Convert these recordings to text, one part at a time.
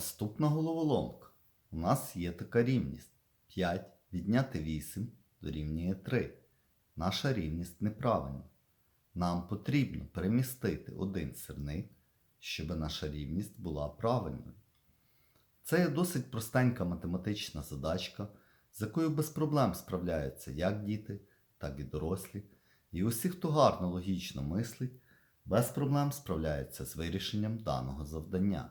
Наступна головоломка. У нас є така рівність. 5 відняти 8 дорівнює 3. Наша рівність неправильна. Нам потрібно перемістити один сирник, щоб наша рівність була правильною. Це є досить простенька математична задачка, з якою без проблем справляються як діти, так і дорослі. І усі, хто гарно логічно мислить, без проблем справляються з вирішенням даного завдання.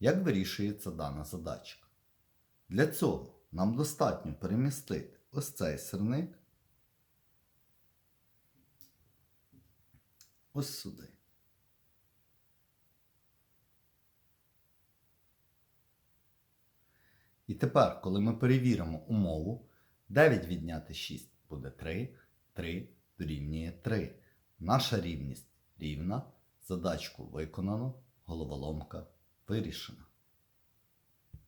Як вирішується дана задачка? Для цього нам достатньо перемістити ось цей сирник ось сюди. І тепер, коли ми перевіримо умову, 9 відняти 6 буде 3, 3 дорівнює 3. Наша рівність рівна, задачку виконано, головоломка вирішена.